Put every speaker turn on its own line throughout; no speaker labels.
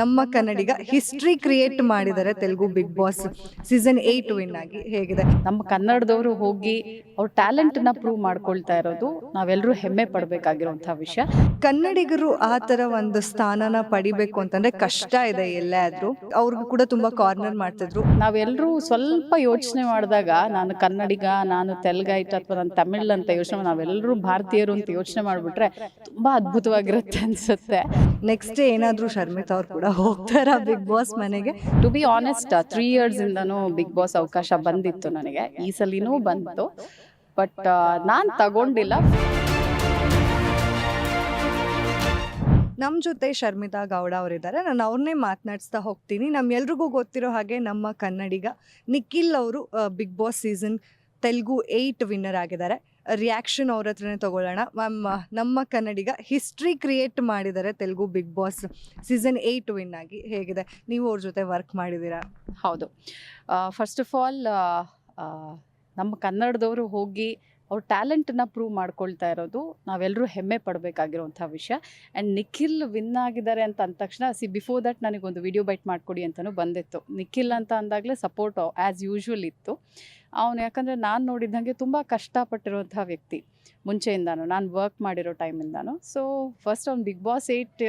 ನಮ್ಮ ಕನ್ನಡಿಗ history create ಮಾಡಿದ್ದಾರೆ Telugu Bigg Boss season eight win ಆಗಿ ಹೇಗಿದೆ?
ನಮ್ಮ ಕನ್ನಡದವರು ಹೋಗಿ ಅವ್ರ ಟ್ಯಾಲೆಂಟ್ನ ಪ್ರೂವ್ ಮಾಡ್ಕೊಳ್ತಾ ಇರೋದು ನಾವೆಲ್ಲರೂ ಹೆಮ್ಮೆ ಪಡಬೇಕಾಗಿರುವಂತಹ ವಿಷಯ.
ಕನ್ನಡಿಗರು ಆ ತರ ಒಂದು ಸ್ಥಾನನ ಪಡಿಬೇಕು ಅಂತಂದ್ರೆ ಕಷ್ಟ ಇದೆ ಎಲ್ಲಾದ್ರೂ ಅವ್ರಿಗೂ ಕೂಡ ತುಂಬಾ ಕಾರ್ನರ್ ಮಾಡ್ತಿದ್ರು.
ನಾವೆಲ್ಲರೂ ಸ್ವಲ್ಪ ಯೋಚನೆ ಮಾಡಿದಾಗ ನಾನು ಕನ್ನಡಿಗ ನಾನು ತೆಲುಗಾಯ್ತು ಅಥವಾ ನಾನು ತಮಿಳ್ ಅಂತ ಯೋಚನೆ ನಾವೆಲ್ಲರೂ ಭಾರತೀಯರು ಅಂತ ಯೋಚನೆ ಮಾಡಿಬಿಟ್ರೆ ತುಂಬಾ ಅದ್ಭುತವಾಗಿರುತ್ತೆ ಅನ್ಸುತ್ತೆ.
ನೆಕ್ಸ್ಟ್ ಏನಾದ್ರೂ ಶರ್ಮಿತಾ ಅವ್ರು ಕೂಡ ಹೋಗ್ತಾರ ಬಿಗ್ ಬಾಸ್ ಮನೆಗೆ?
To be honest three years ಇಂದನು ಬಿಗ್ ಬಾಸ್ ಅವಕಾಶ ಬಂದಿತ್ತು ನನಗೆ. ಈ ಸಲಿನೂ ಬಂತು. ಬಟ್ ನಾನು ತಗೊಂಡಿಲ್ಲ.
ನಮ್ಮ ಜೊತೆ ಶರ್ಮಿತಾ ಗೌಡ ಅವರಿದ್ದಾರೆ ನಾನು ಅವ್ರನ್ನೇ ಮಾತನಾಡಿಸ್ತಾ ಹೋಗ್ತೀನಿ. ನಮ್ಮೆಲ್ರಿಗೂ ಗೊತ್ತಿರೋ ಹಾಗೆ ನಮ್ಮ ಕನ್ನಡಿಗ ನಿಖಿಲ್ ಅವರು Bigg Boss season Telugu eight winner ಆಗಿದ್ದಾರೆ. ರಿಯಾಕ್ಷನ್ ಅವ್ರ ಹತ್ರನೇ ತಗೊಳ್ಳೋಣ. ಮ್ಯಾಮ್ ನಮ್ಮ ಕನ್ನಡಿಗ ಹಿಸ್ಟ್ರಿ ಕ್ರಿಯೇಟ್ ಮಾಡಿದ್ದಾರೆ Telugu Bigg Boss season eight win ಆಗಿ. ಹೇಗಿದೆ? ನೀವು ಅವ್ರ ಜೊತೆ ವರ್ಕ್ ಮಾಡಿದ್ದೀರಾ?
ಹೌದು. ಫಸ್ಟ್ ಆಫ್ ಆಲ್ ನಮ್ಮ ಕನ್ನಡದವರು ಹೋಗಿ ಅವ್ರ ಟ್ಯಾಲೆಂಟನ್ನ ಪ್ರೂವ್ ಮಾಡ್ಕೊಳ್ತಾ ಇರೋದು ನಾವೆಲ್ಲರೂ ಹೆಮ್ಮೆ ಪಡಬೇಕಾಗಿರುವಂಥ ವಿಷಯ. ಆ್ಯಂಡ್ ನಿಖಿಲ್ ವಿನ್ ಆಗಿದ್ದಾರೆ ಅಂತ ಅಂದ ತಕ್ಷಣ ಸಿ ಬಿಫೋರ್ ದಟ್ ನನಗೊಂದು ವಿಡಿಯೋ ಬೈಟ್ ಮಾಡಿಕೊಡಿ ಅಂತಲೂ ಬಂದಿತ್ತು. ನಿಖಿಲ್ ಅಂತ ಅಂದಾಗಲೇ ಸಪೋರ್ಟ್ ಆ್ಯಸ್ ಯೂಶ್ವಲ್ ಇತ್ತು. ಅವನು ಯಾಕಂದರೆ ನಾನು ನೋಡಿದ್ದಂಗೆ ತುಂಬ ಕಷ್ಟಪಟ್ಟಿರುವಂಥ ವ್ಯಕ್ತಿ. ಮುಂಚೆಯಿಂದಾನು, ನಾನು ವರ್ಕ್ ಮಾಡಿರೋ ಟೈಮಿಂದಾನು ಸೊ ಫಸ್ಟ್ ಅವ್ನು ಬಿಗ್ ಬಾಸ್ ಏಯ್ಟ್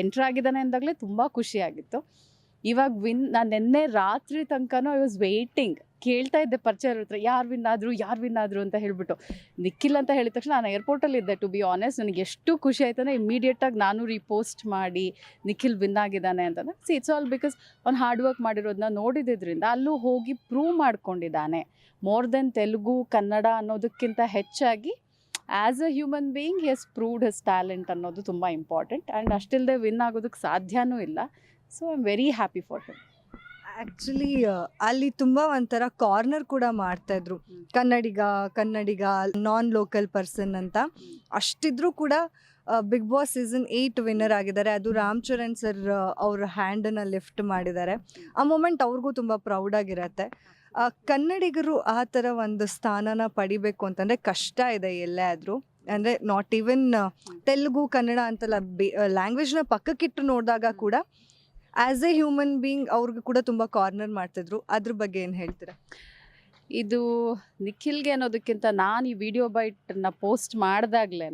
ಎಂಟ್ರ್ ಆಗಿದ್ದಾನೆ ಅಂದಾಗಲೇ ತುಂಬ ಖುಷಿಯಾಗಿತ್ತು. ಇವಾಗ ವಿನ್ ನಾನು ನಿನ್ನೆ ರಾತ್ರಿ ತನಕನೂ ಐ ವಾಸ್ ವೆಯ್ಟಿಂಗ್ ಕೇಳ್ತಾ ಇದ್ದೆ ಪರಿಚಯ ಹತ್ರ, ಯಾರು ವಿನ್ ಆದರೂ, ಯಾರು ವಿನ್ ಆದರು? ಅಂತ ಹೇಳ್ಬಿಟ್ಟು. ನಿಖಿಲ್ ಅಂತ ಹೇಳಿದ ತಕ್ಷಣ ನಾನು ಏರ್ಪೋರ್ಟಲ್ಲಿ ಇದ್ದೆ ಟು ಬಿ ಆನೆಸ್ಟ್ ನನಗೆ ಎಷ್ಟು ಖುಷಿ ಆಯ್ತು ಅಂದರೆ ಇಮ್ಮಿಡಿಯೇಟಾಗಿ ನಾನು ರೀಪೋಸ್ಟ್ ಮಾಡಿ, ನಿಖಿಲ್ ವಿನ್ ಆಗಿದ್ದಾನೆ ಅಂತಂದ್ರೆ ಸಿ ಇಟ್ಸ್ ಆಲ್ ಬಿಕಾಸ್ ಅವ್ನು ಹಾರ್ಡ್ ವರ್ಕ್ ಮಾಡಿರೋದನ್ನ ನೋಡಿದ್ರಿಂದ ಅಲ್ಲೂ ಹೋಗಿ ಪ್ರೂವ್ ಮಾಡ್ಕೊಂಡಿದ್ದಾನೆ. ಮೋರ್ ದೆನ್ ತೆಲುಗು ಕನ್ನಡ ಅನ್ನೋದಕ್ಕಿಂತ ಹೆಚ್ಚಾಗಿ as a human being is proved his talent ಅನ್ನೋದು ತುಂಬ ಇಂಪಾರ್ಟೆಂಟ್ ಆ್ಯಂಡ್ ಅಷ್ಟಿಲ್ಲದೆ ವಿನ್ ಆಗೋದಕ್ಕೆ ಸಾಧ್ಯನೂ ಇಲ್ಲ. So I am very happy for him
actually ಅಲ್ಲಿ ತುಂಬ ಒಂಥರ ಕಾರ್ನರ್ ಕೂಡ ಮಾಡ್ತಾಯಿದ್ರು ಕನ್ನಡಿಗ ಕನ್ನಡಿಗ ನಾನ್ ಲೋಕಲ್ ಪರ್ಸನ್ ಅಂತ ಅಷ್ಟಿದ್ರೂ ಕೂಡ Bigg Boss season eight winner ಆಗಿದ್ದಾರೆ. ಅದು ರಾಮ್ ಚರಣ್ ಸರ್ ಅವ್ರ ಹ್ಯಾಂಡನ್ನು ಲಿಫ್ಟ್ ಮಾಡಿದ್ದಾರೆ. ಆ ಮೂಮೆಂಟ್ ಅವ್ರಿಗೂ ತುಂಬ ಪ್ರೌಡಾಗಿರತ್ತೆ ಕನ್ನಡಿಗರು ಆ ಥರ ಒಂದು ಸ್ಥಾನನ ಪಡಿಬೇಕು ಅಂತಂದರೆ ಕಷ್ಟ ಇದೆ ಎಲ್ಲೇ ಆದರೂ ಅಂದರೆ ನಾಟ್ ಈವನ್ ತೆಲುಗು ಕನ್ನಡ ಅಂತೆಲ್ಲ ಬೇ ಲ್ಯಾಂಗ್ವೇಜ್ನ ಪಕ್ಕಕ್ಕಿಟ್ಟು ನೋಡಿದಾಗ ಕೂಡ ಆ್ಯಸ್ ಎ ಹ್ಯೂಮನ್ ಬೀಯಿಂಗ್ ಅವ್ರಿಗೂ ಕೂಡ ತುಂಬ ಕಾರ್ನರ್ ಮಾಡ್ತಿದ್ರು. ಅದ್ರ ಬಗ್ಗೆ ಏನು ಹೇಳ್ತೀರಾ?
ಇದು ನಿಖಿಲ್ಗೆ ಅನ್ನೋದಕ್ಕಿಂತ ನಾನು ಈ ವಿಡಿಯೋ ಬೈಟನ್ನ ಪೋಸ್ಟ್ ಮಾಡಿದಾಗ್ಲೇ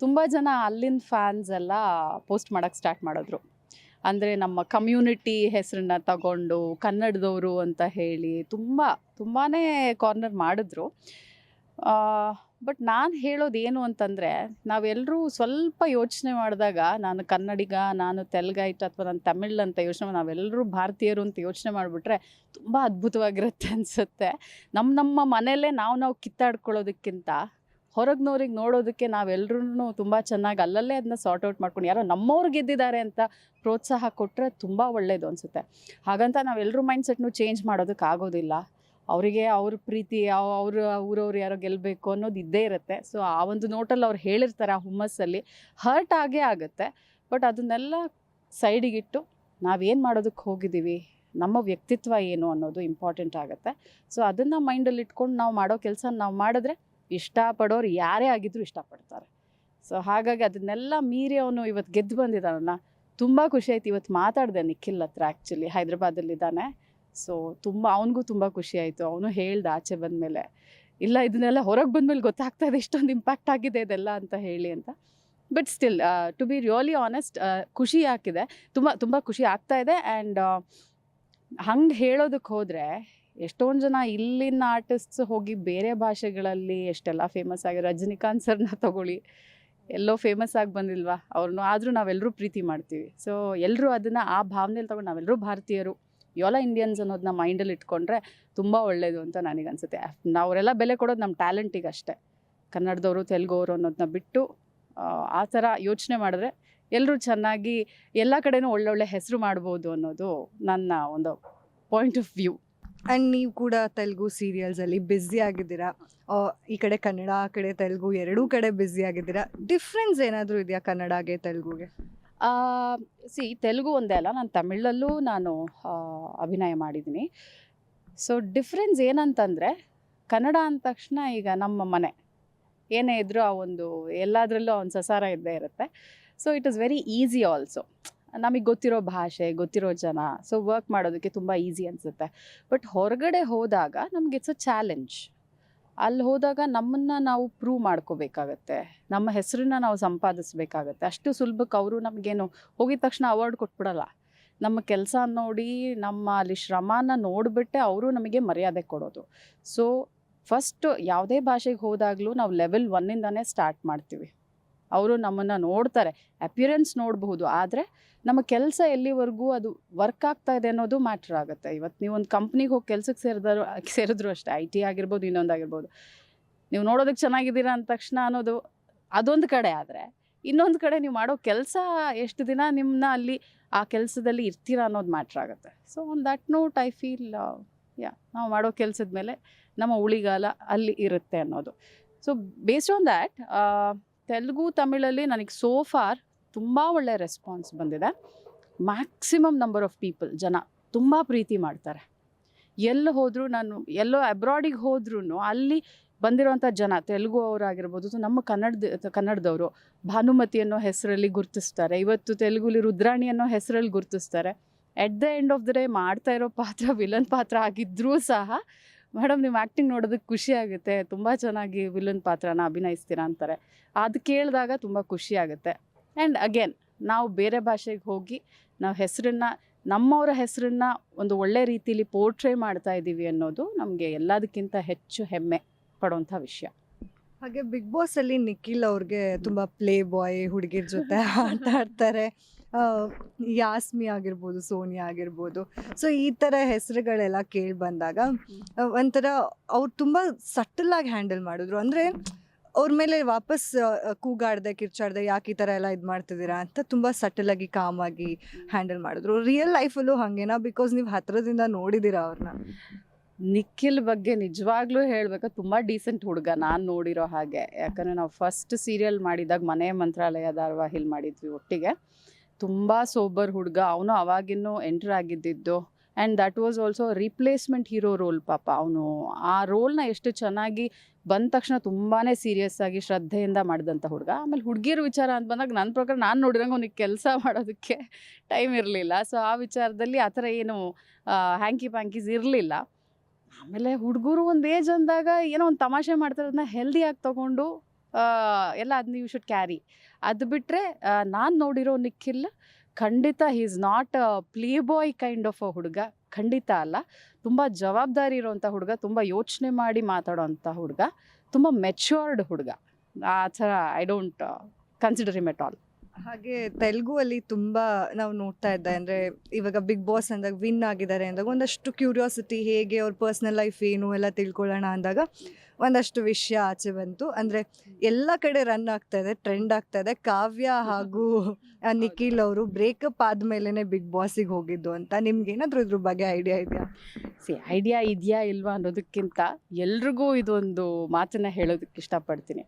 ತುಂಬ ಜನ ಅಲ್ಲಿನ ಫ್ಯಾನ್ಸ್ ಎಲ್ಲ ಪೋಸ್ಟ್ ಮಾಡೋಕ್ಕೆ ಸ್ಟಾರ್ಟ್ ಮಾಡಿದ್ರು. ಅಂದರೆ ನಮ್ಮ ಕಮ್ಯುನಿಟಿ ಹೆಸರನ್ನ ತಗೊಂಡು ಕನ್ನಡದವರು ಅಂತ ಹೇಳಿ ತುಂಬ ತುಂಬಾ ಕಾರ್ನರ್ ಮಾಡಿದ್ರು. ಬಟ್ ನಾನು ಹೇಳೋದು ಏನು ಅಂತಂದರೆ ನಾವೆಲ್ಲರೂ ಸ್ವಲ್ಪ ಯೋಚನೆ ಮಾಡಿದಾಗ ನಾನು ಕನ್ನಡಿಗ, ನಾನು ತೆಲುಗೈಟ್ ಅಥವಾ ನಾನು ತಮಿಳ್ ಅಂತ ಯೋಚನೆ ನಾವೆಲ್ಲರೂ ಭಾರತೀಯರು ಅಂತ ಯೋಚನೆ ಮಾಡಿಬಿಟ್ರೆ ತುಂಬ ಅದ್ಭುತವಾಗಿರುತ್ತೆ ಅನಿಸುತ್ತೆ. ನಮ್ಮ ನಮ್ಮ ಮನೆಯಲ್ಲೇ ನಾವು ನಾವು ಕಿತ್ತಾಡ್ಕೊಳ್ಳೋದಕ್ಕಿಂತ ಹೊರಗ್ನವ್ರಿಗೆ ನೋಡೋದಕ್ಕೆ ನಾವೆಲ್ಲರೂ ತುಂಬ ಚೆನ್ನಾಗಿ ಅಲ್ಲಲ್ಲೇ ಅದನ್ನ ಸಾರ್ಟ್ ಔಟ್ ಮಾಡ್ಕೊಂಡು ಯಾರೋ ನಮ್ಮವ್ರು ಗೆದ್ದಿದ್ದಾರೆ ಅಂತ ಪ್ರೋತ್ಸಾಹ ಕೊಟ್ಟರೆ ತುಂಬ ಒಳ್ಳೆಯದು ಅನಿಸುತ್ತೆ. ಹಾಗಂತ ನಾವೆಲ್ಲರೂ ಮೈಂಡ್ ಸೆಟ್ನು ಚೇಂಜ್ ಮಾಡೋದಕ್ಕೆ ಆಗೋದಿಲ್ಲ. ಅವರಿಗೆ ಅವ್ರ ಪ್ರೀತಿ ಅವರು ಊರವ್ರು ಯಾರೋ ಗೆಲ್ಲಬೇಕು ಅನ್ನೋದು ಇದ್ದೇ ಇರುತ್ತೆ. ಸೊ ಆ ಒಂದು ನೋಟಲ್ಲಿ ಅವ್ರು ಹೇಳಿರ್ತಾರೆ ಆ ಹುಮ್ಮಸ್ಸಲ್ಲಿ ಹರ್ಟ್ ಆಗೇ ಆಗುತ್ತೆ. ಬಟ್ ಅದನ್ನೆಲ್ಲ ಸೈಡಿಗಿಟ್ಟು ನಾವೇನು ಮಾಡೋದಕ್ಕೆ ಹೋಗಿದ್ದೀವಿ, ನಮ್ಮ ವ್ಯಕ್ತಿತ್ವ ಏನು ಅನ್ನೋದು ಇಂಪಾರ್ಟೆಂಟ್ ಆಗುತ್ತೆ. ಸೊ ಅದನ್ನು ಮೈಂಡಲ್ಲಿ ಇಟ್ಕೊಂಡು ನಾವು ಮಾಡೋ ಕೆಲಸ ನಾವು ಮಾಡಿದ್ರೆ ಇಷ್ಟಪಡೋರು ಯಾರೇ ಆಗಿದ್ರೂ ಇಷ್ಟಪಡ್ತಾರೆ. ಸೊ ಹಾಗಾಗಿ ಅದನ್ನೆಲ್ಲ ಮೀರಿ ಅವನು ಇವತ್ತು ಗೆದ್ದು ಬಂದಿದ್ದಾನಲ್ಲ, ತುಂಬ ಖುಷಿ ಆಯ್ತು. ಇವತ್ತು ಮಾತಾಡಿದೆ ನಿಖಿಲ್ ಹತ್ರ ಆ್ಯಕ್ಚುಲಿ ಹೈದ್ರಾಬಾದಲ್ಲಿದ್ದಾನೆ. ಸೊ ತುಂಬ, ಅವನಿಗೂ ತುಂಬ ಖುಷಿ ಆಯಿತು. ಅವನು ಹೇಳ್ದ ಆಚೆ ಬಂದಮೇಲೆ, ಇಲ್ಲ, ಇದನ್ನೆಲ್ಲ ಹೊರಗೆ ಬಂದಮೇಲೆ ಗೊತ್ತಾಗ್ತಾ ಇದೆ, ಇಷ್ಟೊಂದು ಇಂಪ್ಯಾಕ್ಟ್ ಆಗಿದೆ ಇದೆಲ್ಲ ಅಂತ ಹೇಳಿ ಅಂತ. But still to be really honest ಖುಷಿ ಆಗ್ತಿದೆ ತುಂಬ ತುಂಬ ಖುಷಿ ಆಗ್ತಾ ಇದೆ. ಆ್ಯಂಡ್ ಹಂಗೆ ಹೇಳೋದಕ್ಕೆ ಹೋದರೆ ಎಷ್ಟೊಂದು ಜನ ಇಲ್ಲಿನ ಆರ್ಟಿಸ್ಟ್ಸ್ ಹೋಗಿ ಬೇರೆ ಭಾಷೆಗಳಲ್ಲಿ ಎಷ್ಟೆಲ್ಲ ಫೇಮಸ್ ಆಗಿ ರಜನಿಕಾಂತ್ ಸರ್ನ ತಗೊಳ್ಳಿ. ಎಲ್ಲೋ ಫೇಮಸ್ ಆಗಿ ಬಂದಿಲ್ವಾ? ಅವ್ರನ್ನ ಆದರೂ ನಾವೆಲ್ಲರೂ ಪ್ರೀತಿ ಮಾಡ್ತೀವಿ. ಸೊ ಎಲ್ಲರೂ ಅದನ್ನು ಆ ಭಾವನೆಯಲ್ಲಿ ತಗೊಂಡು ನಾವೆಲ್ಲರೂ ಭಾರತೀಯರು. ಯೋಲ ಇಂಡಿಯನ್ಸ್ ಅನ್ನೋದನ್ನ ಮೈಂಡಲ್ಲಿ ಇಟ್ಕೊಂಡ್ರೆ ತುಂಬ ಒಳ್ಳೆಯದು ಅಂತ ನನಗೆ ಅನಿಸುತ್ತೆ ನಾವರೆಲ್ಲ ಬೆಲೆ ಕೊಡೋದು ನಮ್ಮ ಟ್ಯಾಲೆಂಟಿಗೆ ಅಷ್ಟೇ. ಕನ್ನಡದವರು ತೆಲುಗೋರು ಅನ್ನೋದನ್ನ ಬಿಟ್ಟು ಆ, ಥರ ಯೋಚನೆ ಮಾಡಿದ್ರೆ ಎಲ್ಲರೂ ಚೆನ್ನಾಗಿ ಎಲ್ಲ ಕಡೆನೂ ಒಳ್ಳೊಳ್ಳೆ ಹೆಸರು ಮಾಡ್ಬೋದು ಅನ್ನೋದು ನನ್ನ ಒಂದು ಪಾಯಿಂಟ್ ಆಫ್ ವ್ಯೂ
ಆ್ಯಂಡ್ ನೀವು ಕೂಡ ತೆಲುಗು ಸೀರಿಯಲ್ಸಲ್ಲಿ ಬ್ಯುಸಿ ಆಗಿದ್ದೀರಾ? ಈ ಕಡೆ ಕನ್ನಡ, ಆ ಕಡೆ ತೆಲುಗು, ಎರಡೂ ಕಡೆ ಬ್ಯುಸಿ ಆಗಿದ್ದೀರಾ? ಡಿಫ್ರೆನ್ಸ್ ಏನಾದರೂ ಇದೆಯಾ ಕನ್ನಡಗೆ, ತೆಲುಗುಗೆ?
ಸಿ ತೆಲುಗು ಒಂದೇ ಅಲ್ಲ, ನಾನು ತಮಿಳಲ್ಲೂ ನಾನು ಅಭಿನಯ ಮಾಡಿದ್ದೀನಿ. ಸೊ ಡಿಫ್ರೆನ್ಸ್ ಏನಂತಂದರೆ, ಕನ್ನಡ ಅಂದ ತಕ್ಷಣ ಈಗ ನಮ್ಮ ಮನೆ, ಏನೇ ಇದ್ದರೂ ಆ ಒಂದು, ಎಲ್ಲದರಲ್ಲೂ ಒಂದು ಸಸಾರ ಇದ್ದೇ ಇರುತ್ತೆ. So it is very easy also ನಮಗೆ ಗೊತ್ತಿರೋ ಭಾಷೆ, ಗೊತ್ತಿರೋ ಜನ ಸೊ ವರ್ಕ್ ಮಾಡೋದಕ್ಕೆ ತುಂಬ ಈಸಿ ಅನಿಸುತ್ತೆ. ಬಟ್ ಹೊರಗಡೆ ಹೋದಾಗ ನಮ್ಗೆ ಇಟ್ಸ್ ಅ ಚಾಲೆಂಜ್ ಅಲ್ಲಿ ಹೋದಾಗ ನಮ್ಮನ್ನು ನಾವು ಪ್ರೂವ್ ಮಾಡ್ಕೋಬೇಕಾಗತ್ತೆ. ನಮ್ಮ ಹೆಸರನ್ನ ನಾವು ಸಂಪಾದಿಸ್ಬೇಕಾಗತ್ತೆ. ಅಷ್ಟು ಸುಲಭಕ್ಕೆ ಅವರು ನಮಗೇನು ಹೋಗಿದ ತಕ್ಷಣ ಅವಾರ್ಡ್ ಕೊಟ್ಬಿಡಲ್ಲ. ನಮ್ಮ ಕೆಲಸ ನೋಡಿ, ನಮ್ಮ ಅಲ್ಲಿ ಶ್ರಮನ ನೋಡಿಬಿಟ್ಟೆ ಅವರು ನಮಗೆ ಮರ್ಯಾದೆ ಕೊಡೋದು. ಸೊ ಫಸ್ಟ್ ಯಾವುದೇ ಭಾಷೆಗೆ ಹೋದಾಗಲೂ ನಾವು ಲೆವೆಲ್ ಒನ್ನಿಂದನೇ ಸ್ಟಾರ್ಟ್ ಮಾಡ್ತೀವಿ. ಅವರು ನಮ್ಮನ್ನು ನೋಡ್ತಾರೆ ಅಪಿಯರೆನ್ಸ್ ನೋಡಬಹುದು. ಆದರೆ ನಮ್ಮ ಕೆಲಸ ಎಲ್ಲಿವರೆಗೂ ಅದು ವರ್ಕ್ ಆಗ್ತಾ ಇದೆ ಅನ್ನೋದು ಮ್ಯಾಟ್ರ್ ಆಗುತ್ತೆ. ಇವತ್ತು ನೀವು ಒಂದು ಕಂಪ್ನಿಗೆ ಹೋಗಿ ಕೆಲಸಕ್ಕೆ ಸೇರಿದ್ರು ಸೇರಿದ್ರು ಅಷ್ಟೇ. ಐ ಟಿ ಆಗಿರ್ಬೋದು, ಇನ್ನೊಂದು ಆಗಿರ್ಬೋದು. ನೀವು ನೋಡೋದಕ್ಕೆ ಚೆನ್ನಾಗಿದ್ದೀರಾ ಅಂದ ತಕ್ಷಣ ಅನ್ನೋದು ಅದೊಂದು ಕಡೆ. ಆದರೆ ಇನ್ನೊಂದು ಕಡೆ ನೀವು ಮಾಡೋ ಕೆಲಸ ಎಷ್ಟು ದಿನ ನಿಮ್ಮನ್ನ ಅಲ್ಲಿ ಆ ಕೆಲಸದಲ್ಲಿ ಇರ್ತೀರಾ ಅನ್ನೋದು ಮ್ಯಾಟ್ರ್ ಆಗುತ್ತೆ. So on that note I feel yeah ನಾವು ಮಾಡೋ ಕೆಲಸದ ಮೇಲೆ ನಮ್ಮ ಉಳಿಗಾಲ ಅಲ್ಲಿ ಇರುತ್ತೆ ಅನ್ನೋದು. So based on that Telugu, ತಮಿಳಲ್ಲಿ ನನಗೆ ಸೋ ಫಾರ್ ತುಂಬ ಒಳ್ಳೆ ರೆಸ್ಪಾನ್ಸ್ ಬಂದಿದೆ. ಮ್ಯಾಕ್ಸಿಮಮ್ ನಂಬರ್ ಆಫ್ ಪೀಪಲ್ ಜನ ತುಂಬ ಪ್ರೀತಿ ಮಾಡ್ತಾರೆ. ಎಲ್ಲಿ ಹೋದರೂ ನಾನು, ಎಲ್ಲೋ ಅಬ್ರಾಡಿಗೆ ಹೋದ್ರೂ ಅಲ್ಲಿ ಬಂದಿರೋಂಥ ಜನ, ತೆಲುಗು ಅವರಾಗಿರ್ಬೋದು ನಮ್ಮ ಕನ್ನಡದ ಕನ್ನಡದವರು, ಭಾನುಮತಿ ಅನ್ನೋ ಹೆಸರಲ್ಲಿ ಗುರುತಿಸ್ತಾರೆ. ಇವತ್ತು ತೆಲುಗುಲಿ ರುದ್ರಾಣಿ ಅನ್ನೋ ಹೆಸರಲ್ಲಿ ಗುರುತಿಸ್ತಾರೆ. At the end of the day ಮಾಡ್ತಾ ಇರೋ ಪಾತ್ರ ವಿಲನ್ ಪಾತ್ರ ಆಗಿದ್ದರೂ ಸಹ ಮೇಡಮ್ ನೀವು ಆ್ಯಕ್ಟಿಂಗ್ ನೋಡೋದಕ್ಕೆ ಖುಷಿ ಆಗುತ್ತೆ. ತುಂಬ ಚೆನ್ನಾಗಿ ವಿಲನ್ ಪಾತ್ರನ ಅಭಿನಯಿಸ್ತೀರಾ ಅಂತಾರೆ. ಅದು ಕೇಳಿದಾಗ ತುಂಬ ಖುಷಿ ಆಗುತ್ತೆ. ಆ್ಯಂಡ್ ಅಗೇನ್ ನಾವು ಬೇರೆ ಭಾಷೆಗೆ ಹೋಗಿ ನಾವು ಹೆಸರನ್ನ ನಮ್ಮವರ ಹೆಸರನ್ನ ಒಂದು ಒಳ್ಳೆ ರೀತಿಯಲ್ಲಿ ಪೋರ್ಟ್ರೇ ಮಾಡ್ತಾ ಇದ್ದೀವಿ ಅನ್ನೋದು ನಮಗೆ ಎಲ್ಲದಕ್ಕಿಂತ ಹೆಚ್ಚು ಹೆಮ್ಮೆ ಪಡುವಂಥ ವಿಷಯ.
ಹಾಗೆ ಬಿಗ್ ಬಾಸ್ ಅಲ್ಲಿ ನಿಖಿಲ್ ಅವ್ರಿಗೆ ತುಂಬಾ ಪ್ಲೇ ಬಾಯ್ ಹುಡುಗಿರ ಜೊತೆ ಆಟ ಆಡ್ತಾರೆ. ಯಾಸ್ಮಿ ಆಗಿರ್ಬೋದು, ಸೋನಿಯಾ ಆಗಿರ್ಬೋದು. ಸೊ ಈ ಥರ ಹೆಸರುಗಳೆಲ್ಲ ಕೇಳಿ ಬಂದಾಗ ಒಂಥರ ಅವ್ರು ತುಂಬ ಸಟ್ಟಲಾಗಿ ಹ್ಯಾಂಡಲ್ ಮಾಡಿದ್ರು. ಅಂದರೆ ಅವ್ರ ಮೇಲೆ ವಾಪಸ್ ಕೂಗಾಡ್ದೆ, ಕಿರ್ಚಾಡ್ದೆ ಯಾಕೆ ಈ ಥರ ಎಲ್ಲ ಇದು ಮಾಡ್ತಿದ್ದೀರಾ ಅಂತ ತುಂಬ ಸಟ್ಟಲಾಗಿ ಕಾಮಾಗಿ ಕಾಮ್ ಹ್ಯಾಂಡಲ್ ಮಾಡಿದ್ರು. ರಿಯಲ್ ಲೈಫಲ್ಲೂ ಹಾಗೇನಾ? ಬಿಕಾಸ್ ನೀವು ಹತ್ರದಿಂದ ನೋಡಿದ್ದೀರಾ ಅವ್ರನ್ನ
ನಿಖಿಲ್ ಬಗ್ಗೆ ನಿಜವಾಗ್ಲೂ ಹೇಳ್ಬೇಕು, ತುಂಬ ಡೀಸೆಂಟ್ ಹುಡುಗ ನಾನು ನೋಡಿರೋ ಹಾಗೆ. ಯಾಕಂದರೆ ನಾವು ಫಸ್ಟ್ ಸೀರಿಯಲ್ ಮಾಡಿದಾಗ ಮನೆ ಮಂತ್ರಾಲಯ ಧಾರವಾಹಿಲಿ ಮಾಡಿದ್ವಿ ಒಟ್ಟಿಗೆ. ತುಂಬ ಸೋಬರ್ ಹುಡುಗ. ಅವನು ಅವಾಗಿನ್ನೂ enter ಆಗಿದ್ದಿದ್ದು. And that was also replacement hero role ಪಾಪ ಅವನು. ಆ ರೋಲ್ನ ಎಷ್ಟು ಚೆನ್ನಾಗಿ ಬಂದ ತಕ್ಷಣ ತುಂಬಾ ಸೀರಿಯಸ್ ಆಗಿ ಶ್ರದ್ಧೆಯಿಂದ ಮಾಡಿದಂಥ ಹುಡುಗ. ಆಮೇಲೆ ಹುಡುಗಿಯರ ವಿಚಾರ ಅಂತ ಬಂದಾಗ ನನ್ನ ಪ್ರಕಾರ ನಾನು ನೋಡಿದಂಗೆ ಅವ್ನಿಗೆ ಕೆಲಸ ಮಾಡೋದಕ್ಕೆ ಟೈಮ್ ಇರಲಿಲ್ಲ. ಸೊ ಆ ವಿಚಾರದಲ್ಲಿ ಆ ಥರ ಏನು ಹ್ಯಾಂಕಿ ಪ್ಯಾಂಕೀಸ್ ಇರಲಿಲ್ಲ. ಆಮೇಲೆ ಹುಡುಗರು ಒಂದು ಏಜ್ ಅಂದಾಗ ಏನೋ ಒಂದು ತಮಾಷೆ ಮಾಡ್ತಾರೆ ಅದನ್ನ ಹೆಲ್ದಿಯಾಗಿ ತೊಗೊಂಡು ಎಲ್ಲ ಅದನ್ನ ಯು ಶುಡ್ ಕ್ಯಾರಿ ಅದು ಬಿಟ್ಟರೆ ನಾನು ನೋಡಿರೋ ನಿಖಿಲ್ ಖಂಡಿತ he is not playboy kind of a ಹುಡುಗ. ಖಂಡಿತ ಅಲ್ಲ. ತುಂಬ ಜವಾಬ್ದಾರಿ ಇರೋವಂಥ ಹುಡುಗ, ತುಂಬ ಯೋಚನೆ ಮಾಡಿ ಮಾತಾಡೋವಂಥ ಹುಡುಗ, ತುಂಬ ಮೆಚ್ಯೂರ್ಡ್ ಹುಡುಗ. ಆ ಥರ I don't consider him at all
ಹಾಗೆ ತೆಲುಗು ಅಲ್ಲಿ ತುಂಬಾ ನಾವು ನೋಡ್ತಾ ಇದ್ದೆ ಅಂದ್ರೆ ಇವಾಗ ಬಿಗ್ ಬಾಸ್ ಅಂದಾಗ ವಿನ್ ಆಗಿದ್ದಾರೆ ಅಂದಾಗ ಒಂದಷ್ಟು ಕ್ಯೂರಿಯಾಸಿಟಿ ಹೇಗೆ ಅವ್ರ ಪರ್ಸ್ನಲ್ ಲೈಫ್ ಏನು ಎಲ್ಲ ತಿಳ್ಕೊಳ್ಳೋಣ ಅಂದಾಗ ಒಂದಷ್ಟು ವಿಷಯ ಆಚೆ ಬಂತು. ಅಂದ್ರೆ ಎಲ್ಲ ಕಡೆ ರನ್ ಆಗ್ತಾ ಇದೆ ಟ್ರೆಂಡ್ ಆಗ್ತಾ ಇದೆ. ಕಾವ್ಯ ಹಾಗೂ ನಿಖಿಲ್ ಅವರು ಬ್ರೇಕಪ್ ಆದ್ಮೇಲೆನೆ ಬಿಗ್ ಬಾಸಿಗೆ ಹೋಗಿದ್ದು ಅಂತ. ನಿಮ್ಗೆ ಏನಾದ್ರು ಇದ್ರ ಬಗ್ಗೆ ಐಡಿಯಾ ಇದೆಯಾ?
ಸಿ ಐಡಿಯಾ ಇದೆಯಾ ಇಲ್ವಾ ಅನ್ನೋದಕ್ಕಿಂತ ಎಲ್ರಿಗೂ ಇದೊಂದು ಮಾತನ್ನ ಹೇಳೋದಕ್ಕೆ ಇಷ್ಟಪಡ್ತೀನಿ.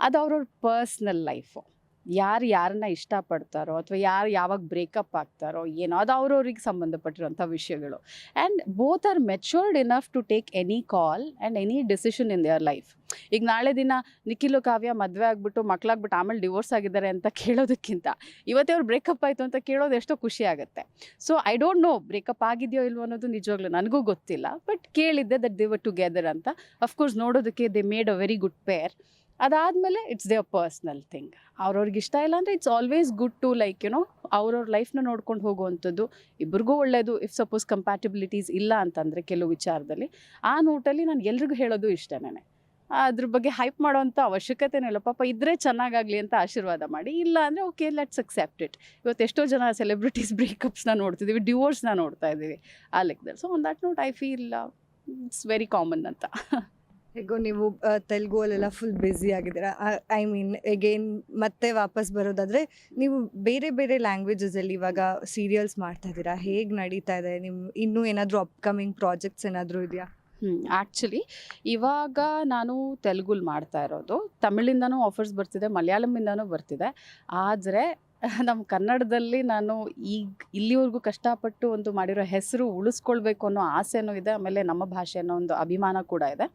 ಅದು ಅವ್ರವ್ರ ಪರ್ಸ್ನಲ್ ಲೈಫು ಯಾರು ಯಾರನ್ನ ಇಷ್ಟಪಡ್ತಾರೋ ಅಥವಾ ಯಾರು ಯಾವಾಗ ಬ್ರೇಕಪ್ ಆಗ್ತಾರೋ ಏನೋ ಅದು ಅವ್ರವ್ರಿಗೆ ಸಂಬಂಧಪಟ್ಟಿರೋಂಥ ವಿಷಯಗಳು. And both are matured enough to take any call and any decision in their life ಈಗ ನಾಳೆ ದಿನ ನಿಖಿಲು, ಕಾವ್ಯ ಮದುವೆ ಆಗಿಬಿಟ್ಟು ಮಕ್ಕಳಾಗ್ಬಿಟ್ಟು ಆಮೇಲೆ ಡಿವೋರ್ಸ್ ಆಗಿದ್ದಾರೆ ಅಂತ ಕೇಳೋದಕ್ಕಿಂತ ಇವತ್ತೇ ಅವ್ರು ಬ್ರೇಕಪ್ ಆಯಿತು ಅಂತ ಕೇಳೋದು ಎಷ್ಟೋ ಖುಷಿ ಆಗುತ್ತೆ. So I don't know breakup ಆಗಿದೆಯೋ ಇಲ್ವೋ ಅನ್ನೋದು ನಿಜವಾಗ್ಲೂ ನನಗೂ ಗೊತ್ತಿಲ್ಲ. ಬಟ್ ಕೇಳಿದ್ದೆ ದಟ್ ದೇ ವರ್ ಟುಗೆದರ್ ಅಂತ. ಅಫ್ಕೋರ್ಸ್ ನೋಡೋದಕ್ಕೆ they made a very good pair ಅದಾದಮೇಲೆ ಇಟ್ಸ್ ದೇರ್ ಪರ್ಸ್ನಲ್ ಥಿಂಗ್ ಅವ್ರವ್ರಿಗೆ ಇಷ್ಟ ಇಲ್ಲ ಅಂದರೆ it's always good to like you know ಅವ್ರವ್ರ ಲೈಫ್ನ ನೋಡ್ಕೊಂಡು ಹೋಗುವಂಥದ್ದು ಇಬ್ರಿಗೂ ಒಳ್ಳೆಯದು ಇಫ್ ಸಪೋಸ್ ಕಂಪ್ಯಾಟಿಬಿಲಿಟೀಸ್ ಇಲ್ಲ ಅಂತಂದರೆ ಕೆಲವು ವಿಚಾರದಲ್ಲಿ, ಆ ನೋಟಲ್ಲಿ ನಾನು ಎಲ್ರಿಗೂ ಹೇಳೋದು ಇಷ್ಟನೇ ಅದ್ರ ಬಗ್ಗೆ ಹೈಪ್ ಮಾಡೋವಂಥ ಅವಶ್ಯಕತೆನೇ ಇಲ್ಲ. ಪಾಪ ಇದ್ರೆ ಚೆನ್ನಾಗಾಗಲಿ ಅಂತ ಆಶೀರ್ವಾದ ಮಾಡಿ, ಇಲ್ಲ ಅಂದರೆ ಓಕೆ ಲೆಟ್ಸ್ ಅಕ್ಸೆಪ್ಟ್ ಇಟ್ ಇವತ್ತು ಎಷ್ಟೋ ಜನ ಸೆಲೆಬ್ರಿಟೀಸ್ ಬ್ರೇಕಪ್ಸ್ನ ನೋಡ್ತಿದ್ದೀವಿ ಡಿವೋರ್ಸ್ನ ನೋಡ್ತಾ ಇದ್ದೀವಿ ಆ ಲೆಕ್ಕದಲ್ಲಿ so on that note I feel it's very common ಅಂತ.
ಹೇಗೋ ನೀವು ತೆಲುಗು ಅಲ್ಲೆಲ್ಲ ಫುಲ್ ಬ್ಯುಸಿ ಆಗಿದ್ದೀರಾ? ಐ ಮೀನ್ ಎಗೇನ್ ಮತ್ತೆ ವಾಪಸ್ ಬರೋದಾದ್ರೆ, ನೀವು ಬೇರೆ ಬೇರೆ ಲ್ಯಾಂಗ್ವೇಜಸಲ್ಲಿ ಇವಾಗ ಸೀರಿಯಲ್ಸ್ ಮಾಡ್ತಾ ಇದ್ದೀರಾ? ಹೇಗೆ ನಡೀತಾ ಇದೆ? ನಿಮ್ಮ ಇನ್ನೂ ಏನಾದರೂ ಅಪ್ಕಮಿಂಗ್ ಪ್ರಾಜೆಕ್ಟ್ಸ್ ಏನಾದರೂ ಇದೆಯಾ?
ಹ್ಞೂ ಆ್ಯಕ್ಚುಲಿ ಇವಾಗ ನಾನು ತೆಲುಗುಲ್ ಮಾಡ್ತಾ ಇರೋದು. ತಮಿಳಿಂದನೂ ಆಫರ್ಸ್ ಬರ್ತಿದೆ, ಮಲಯಾಳಮಿಂದನೂ ಬರ್ತಿದೆ. ಆದರೆ ನಮ್ಮ ಕನ್ನಡದಲ್ಲಿ ನಾನು ಈಗ ಇಲ್ಲಿವರೆಗೂ ಕಷ್ಟಪಟ್ಟು ಒಂದು ಮಾಡಿರೋ ಹೆಸರು ಉಳಿಸ್ಕೊಳ್ಬೇಕು ಅನ್ನೋ ಆಸೆನೂ ಇದೆ. ಆಮೇಲೆ ನಮ್ಮ ಭಾಷೆ ಅನ್ನೋ ಒಂದು ಅಭಿಮಾನ ಕೂಡ ಇದೆ.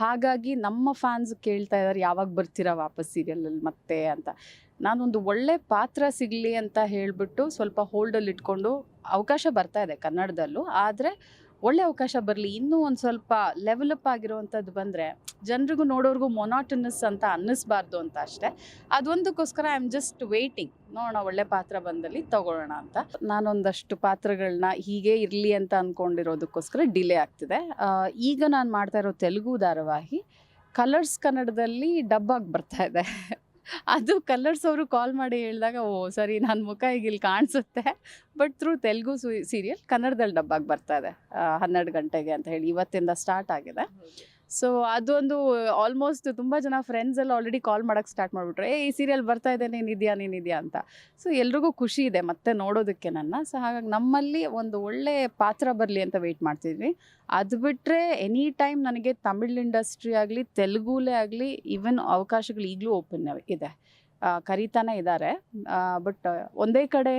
ಹಾಗಾಗಿ ನಮ್ಮ ಫ್ಯಾನ್ಸ್ ಕೇಳ್ತಾ ಇದ್ದಾರೆ ಯಾವಾಗ ಬರ್ತೀರಾ ವಾಪಸ್ ಸೀರಿಯಲಲ್ಲಿ ಮತ್ತೆ ಅಂತ. ನಾನೊಂದು ಒಳ್ಳೆ ಪಾತ್ರ ಸಿಗಲಿ ಅಂತ ಹೇಳಿಬಿಟ್ಟು ಸ್ವಲ್ಪ ಹೋಲ್ಡಲ್ಲಿ ಇಟ್ಕೊಂಡು ಅವಕಾಶ ಬರ್ತಾ ಇದೆ ಕನ್ನಡದಲ್ಲೂ. ಆದರೆ ಒಳ್ಳೆ ಅವಕಾಶ ಬರಲಿ. ಇನ್ನೂ ಒಂದು ಸ್ವಲ್ಪ ಲೆವೆಲಪ್ ಆಗಿರುವಂಥದ್ದು ಬಂದರೆ ಜನರಿಗೂ ನೋಡೋರಿಗೂ ಮೊನಾಟನಸ್ ಅಂತ ಅನ್ನಿಸ್ಬಾರ್ದು ಅಂತ ಅಷ್ಟೇ. ಅದೊಂದಕ್ಕೋಸ್ಕರ ಐ ಆಮ್ ಜಸ್ಟ್ ವೇಟಿಂಗ್ ನೋಡೋಣ, ಒಳ್ಳೆ ಪಾತ್ರ ಬಂದಲ್ಲಿ ತಗೊಳ್ಳೋಣ ಅಂತ. ನಾನೊಂದಷ್ಟು ಪಾತ್ರಗಳನ್ನ ಹೀಗೆ ಇರಲಿ ಅಂತ ಅಂದ್ಕೊಂಡಿರೋದಕ್ಕೋಸ್ಕರ ಡಿಲೇ ಆಗ್ತಿದೆ. ಈಗ ನಾನು ಮಾಡ್ತಾ ಇರೋ ತೆಲುಗು ಧಾರಾವಾಹಿ ಕಲರ್ಸ್ ಕನ್ನಡದಲ್ಲಿ ಡಬ್ಬಾಗಿ ಬರ್ತಾ ಇದೆ. ಅದು ಕಲರ್ಸ್ ಅವರು ಕಾಲ್ ಮಾಡಿ ಹೇಳಿದಾಗ, ಓ, ಸರಿ ನನ್ನ ಮುಖ ಈಗ ಇಲ್ಲಿ ಕಾಣಿಸುತ್ತೆ. ಬಟ್ ತ್ರೂ ತೆಲುಗು ಸೀರಿಯಲ್ ಕನ್ನಡದಲ್ಲಿ ಡಬ್ಬಾಗಿ ಬರ್ತಾ ಇದೆ ಹನ್ನೆರಡು ಗಂಟೆಗೆ ಅಂತ ಹೇಳಿ ಇವತ್ತಿಂದ ಸ್ಟಾರ್ಟ್ ಆಗಿದೆ. ಸೊ ಅದೊಂದು ಆಲ್ಮೋಸ್ಟ್ ತುಂಬ ಜನ ಫ್ರೆಂಡ್ಸ್ ಎಲ್ಲ ಆಲ್ರೆಡಿ ಕಾಲ್ ಮಾಡೋಕ್ಕೆ ಸ್ಟಾರ್ಟ್ ಮಾಡಿಬಿಟ್ರೆ. ಏ, ಈ ಸೀರಿಯಲ್ ಬರ್ತಾ ಇದೆ ನೀನಿದೆಯಾ ನೀನಿದೆಯಾ ಅಂತ. ಸೊ ಎಲ್ರಿಗೂ ಖುಷಿ ಇದೆ ಮತ್ತೆ ನೋಡೋದಕ್ಕೆ ನನ್ನ. ಸೊ ಹಾಗಾಗಿ ನಮ್ಮಲ್ಲಿ ಒಂದು ಒಳ್ಳೆ ಪಾತ್ರ ಬರಲಿ ಅಂತ ವೆಯ್ಟ್ ಮಾಡ್ತಿದ್ವಿ. ಅದು ಬಿಟ್ಟರೆ ಎನಿ ಟೈಮ್ ನನಗೆ ತಮಿಳ್ ಇಂಡಸ್ಟ್ರಿ ಆಗಲಿ, ತೆಲುಗುಲೇ ಆಗಲಿ ಈವನ್ ಅವಕಾಶಗಳು ಈಗಲೂ ಓಪನ್ ಇದೆ. ಕರೀತಾನೆ ಇದ್ದಾರೆ ಬಟ್ ಒಂದೇ ಕಡೆ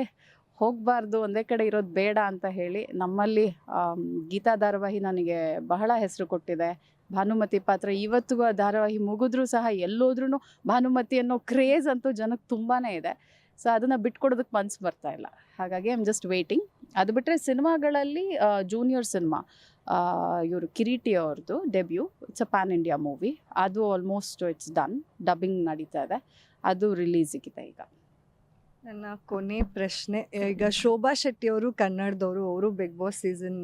ಹೋಗಬಾರ್ದು, ಒಂದೇ ಕಡೆ ಇರೋದು ಬೇಡ ಅಂತ ಹೇಳಿ ನಮ್ಮಲ್ಲಿ ಗೀತಾ ಧಾರಾವಾಹಿ ನನಗೆ ಬಹಳ ಹೆಸರು ಕೊಟ್ಟಿದೆ. ಭಾನುಮತಿ ಪಾತ್ರ ಇವತ್ತಿಗೂ ಆ ಧಾರಾವಾಹಿ ಮುಗಿದ್ರೂ ಸಹ ಎಲ್ಲೋದ್ರೂ ಭಾನುಮತಿ ಅನ್ನೋ ಕ್ರೇಜ್ ಅಂತೂ ಜನಕ್ಕೆ ತುಂಬಾ ಇದೆ. ಸೊ ಅದನ್ನು ಬಿಟ್ಕೊಡೋದಕ್ಕೆ ಮನ್ಸು ಬರ್ತಾ ಇಲ್ಲ. ಹಾಗಾಗಿ ಐ ಜಸ್ಟ್ ವೇಟಿಂಗ್ ಅದು ಬಿಟ್ಟರೆ ಸಿನಿಮಾಗಳಲ್ಲಿ ಜೂನಿಯರ್ ಸಿನಿಮಾ ಇವರು ಕಿರೀಟಿ ಅವ್ರದ್ದು debut it's a pan India movie ಅದು ಆಲ್ಮೋಸ್ಟ್ ಇಟ್ಸ್ ಡನ್ ಡಬ್ಬಿಂಗ್ ನಡೀತಾ ಇದೆ. ಅದು ರಿಲೀಸಿಗಿದೆ ಈಗ.
ನನ್ನ ಕೊನೆ ಪ್ರಶ್ನೆ ಈಗ ಶೋಭಾ ಶೆಟ್ಟಿ ಅವರು ಕನ್ನಡದವರು ಅವರು ಬಿಗ್ ಬಾಸ್ ಸೀಸನ್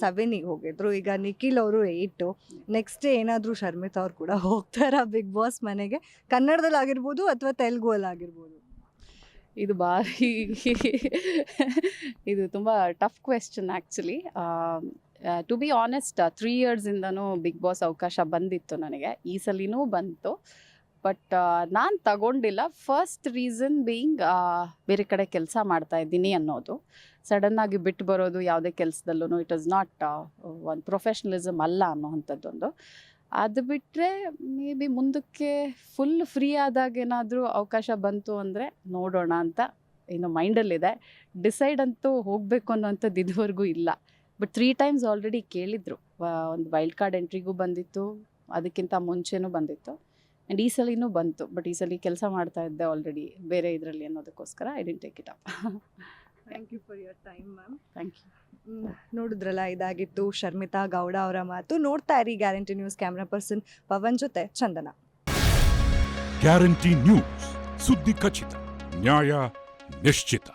ಸೆವೆನಿಗೆ ಹೋಗಿದ್ರು. ಈಗ ನಿಖಿಲ್ ಅವರು ಏಯ್ಟು ನೆಕ್ಸ್ಟ್ ಏನಾದರೂ ಶರ್ಮಿತಾ ಅವ್ರು ಕೂಡ ಹೋಗ್ತಾರಾ ಬಿಗ್ ಬಾಸ್ ಮನೆಗೆ? ಕನ್ನಡದಲ್ಲಿ ಆಗಿರ್ಬೋದು ಅಥವಾ ತೆಲುಗು ಅಲ್ಲಿ ಆಗಿರ್ಬೋದು?
ಇದು ಭಾರಿ, ಇದು ತುಂಬ tough question actually to be honest three ಇಯರ್ಸಿಂದನೂ Bigg Boss ಅವಕಾಶ ಬಂದಿತ್ತು ನನಗೆ. ಈ ಸಲಿನೂ ಬಂತು. ಬಟ್ ನಾನು ತಗೊಂಡಿಲ್ಲ. ಫಸ್ಟ್ ರೀಸನ್ ಬೀಯಿಂಗ್ ಬೇರೆ ಕಡೆ ಕೆಲಸ ಮಾಡ್ತಾ ಇದ್ದೀನಿ ಅನ್ನೋದು. ಸಡನ್ನಾಗಿ ಬಿಟ್ಟು ಬರೋದು ಯಾವುದೇ ಕೆಲಸದಲ್ಲೂ ಇಟ್ ಇಸ್ ನಾಟ್ ಒಂದು ಪ್ರೊಫೆಷ್ನಲಿಸಮ್ ಅಲ್ಲ ಅನ್ನೋವಂಥದ್ದೊಂದು. ಅದು ಬಿಟ್ಟರೆ ಮೇ ಬಿ ಮುಂದಕ್ಕೆ ಫುಲ್ ಫ್ರೀ ಆದಾಗ ಏನಾದರೂ ಅವಕಾಶ ಬಂತು ಅಂದರೆ ನೋಡೋಣ ಅಂತ ಇನ್ನು ಮೈಂಡಲ್ಲಿದೆ. ಡಿಸೈಡ್ ಅಂತೂ ಹೋಗಬೇಕು ಅನ್ನೋಂಥದ್ದು ಇದುವರೆಗೂ ಇಲ್ಲ. ಬಟ್ ತ್ರೀ ಟೈಮ್ಸ್ ಆಲ್ರೆಡಿ ಕೇಳಿದರು. ಒಂದು ವೈಲ್ಡ್ ಕಾರ್ಡ್ ಎಂಟ್ರಿಗೂ ಬಂದಿತ್ತು. ಅದಕ್ಕಿಂತ ಮುಂಚೆನೂ ಬಂದಿತ್ತು. ಆ್ಯಂಡ್ ಈ ಸಲಿನೂ ಬಂತು ಬಟ್ ಈ ಸಲ ಕೆಲಸ ಮಾಡ್ತಾ ಇದ್ದೆ ಆಲ್ರೆಡಿ ಬೇರೆ ಇದರಲ್ಲಿ ಅನ್ನೋದಕ್ಕೋಸ್ಕರ I didn't take it up
thank you for your time ma'am
thank you
ನೋಡಿದ್ರಲ್ಲ ಇದಾಗಿತ್ತು ಶರ್ಮಿತಾ ಗೌಡ ಅವರ ಮಾತು. ನೋಡ್ತಾ ಇರಿ guarantee news camera person Pavan ಜೊತೆ ಚಂದನ.
ಗ್ಯಾರಂಟಿ ನ್ಯೂಸ್ ಸುದ್ದಿ ಖಚಿತ ನ್ಯಾಯ ನಿಶ್ಚಿತ.